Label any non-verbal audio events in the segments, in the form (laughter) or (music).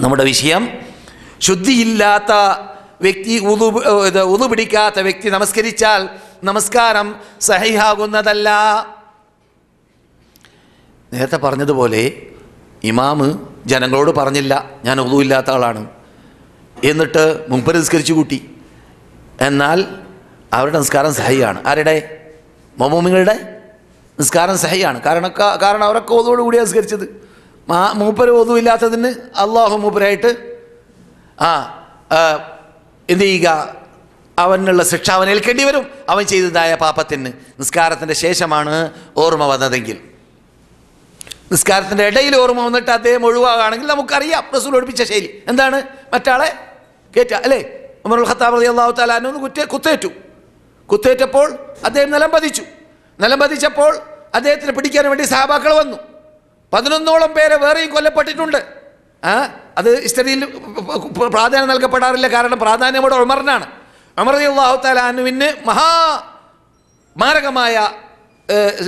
നമ്മുടെ വിഷയം. ശുദ്ധിയില്ലാത്ത വ്യക്തി ഉതു ഇത് ഉതു പിടിക്കാത്ത വ്യക്തി നമസ്കരിച്ചാൽ നമസ്കാരം സഹിഹാകുന്നതല്ല. നേരത്തെ പറഞ്ഞതുപോലെ ഇമാമ് ജനങ്ങളോട് പറഞ്ഞില്ല ഞാൻ ഉതു ഇല്ലാത്ത ആളാണ്. എന്നിട്ട് മുമ്പ് നിസ്കരിച്ചു കൂട്ടി. എന്നാൽ അവരുടെ നിസ്കാരം സഹിയാണ്. ആരുടെ? മൊമോമികളുടെ നിസ്കാരം സഹിയാണ്. കാരണം കാരണം അവരൊക്കെ കൂടി നിസ്കരിച്ചത്. മാ മൂപ്പര് ഒതുവില്ലാത്തതിന് അള്ളാഹു മൂപ്പരായിട്ട് ആ എന്ത് ചെയ്യുക? അവനുള്ള ശിക്ഷ അവൻ ഏൽക്കേണ്ടി വരും. അവൻ ചെയ്തതായ പാപത്തിന് നിസ്കാരത്തിന്റെ ശേഷമാണ് ഓർമ്മ വന്നതെങ്കിൽ. നിസ്കാരത്തിന്റെ ഇടയിൽ ഓർമ്മ വന്നിട്ട് അദ്ദേഹം ഒഴിവാകുകയാണെങ്കിൽ നമുക്കറിയാം. റസൂൽ ഒഴിപ്പിച്ച ശൈലി. എന്താണ്? മറ്റാളെ കേറ്റ അല്ലേ? ഉമറുൽ ഖത്താബ് റതി അള്ളാഹു താലാനു കുറ്റ കുത്തേറ്റു. കുത്തേറ്റപ്പോൾ അദ്ദേഹം നിലം പതിച്ചു നിലം പതിച്ചപ്പോൾ അദ്ദേഹത്തിന് പിടിക്കാൻ വേണ്ടി സഹാബാക്കൾ വന്നു. പതിനൊന്നോളം പേരെ വേറെയും കൊല്ലപ്പെട്ടിട്ടുണ്ട്. ആ അത് ഇസ്തരിയിൽ പ്രാധാന്യം നൽകപ്പെടാറില്ല. കാരണം പ്രാധാന്യം ഇവിടെ ഉമറിനാണ്. ഉമർ റതി അള്ളാഹു മഹാ മാരകമായ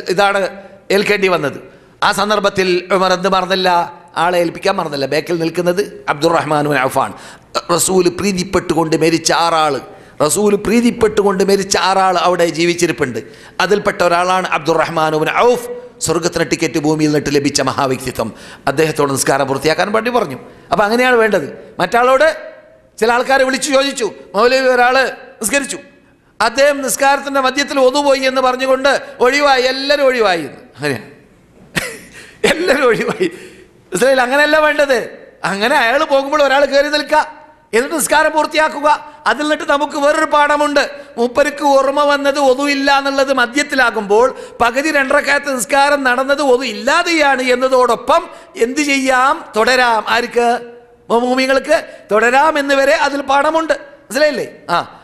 ഇതാണ് ഏൽക്കേണ്ടി വന്നത്. ആ സന്ദർഭത്തിൽ ഉമർ എന്ത് മറന്നില്ല? ആളെ ഏൽപ്പിക്കാൻ മറന്നില്ല. ബേക്കിൽ നിൽക്കുന്നത് അബ്ദുറഹ്മാനുൻ അഫാൻ റസൂൽ പ്രീതിപ്പെട്ടുകൊണ്ട് മരിച്ച ആറാൾ റസൂൽ പ്രീതിപ്പെട്ടുകൊണ്ട് മരിച്ച ആറാൾ അവിടെ ജീവിച്ചിരിപ്പുണ്ട്. അതിൽപ്പെട്ട ഒരാളാണ് അബ്ദുറഹ്മാനുവിൻ ഔഫ്. സ്വർഗത്തിന് ടിക്കറ്റ് ഭൂമിയിൽ നിന്നിട്ട് ലഭിച്ച മഹാവ്യക്തിത്വം അദ്ദേഹത്തോട് നിസ്കാരം പൂർത്തിയാക്കാൻ വേണ്ടി പറഞ്ഞു. അപ്പം അങ്ങനെയാണ് വേണ്ടത്. മറ്റാളോട് ചില ആൾക്കാരെ വിളിച്ചു ചോദിച്ചു. മൗലവി ഒരാൾ നിസ്കരിച്ചു. അദ്ദേഹം നിസ്കാരത്തിന്റെ മധ്യത്തിൽ ഒതുപോയി എന്ന് പറഞ്ഞുകൊണ്ട് ഒഴിവായി. എല്ലാവരും ഒഴിവായി അങ്ങനെയാണ്. (laughs) എല്ലാവരും ഒഴിവായി. മനസ്സിലായില്ല അങ്ങനെയല്ല വേണ്ടത്. അങ്ങനെ അയാൾ പോകുമ്പോൾ ഒരാൾ കയറി നിൽക്കുക. എന്നിട്ട് നിസ്കാരം പൂർത്തിയാക്കുക. അതിൽ നിന്നിട്ട് നമുക്ക് വേറൊരു പാഠമുണ്ട്. മൂപ്പർക്ക് ഓർമ്മ വന്നത് ഒതുവില്ല എന്നുള്ളത് മദ്യത്തിലാകുമ്പോൾ പകുതി രണ്ടരക്കാലത്ത് നിസ്കാരം നടന്നത് ഒതു ഇല്ലാതെയാണ് എന്നതോടൊപ്പം എന്ത് ചെയ്യാം? തുടരാം. ആർക്ക്? ഭൂമികൾക്ക് തുടരാം എന്ന് വരെ അതിൽ പാഠമുണ്ട്. മനസ്സിലായില്ലേ? ആ.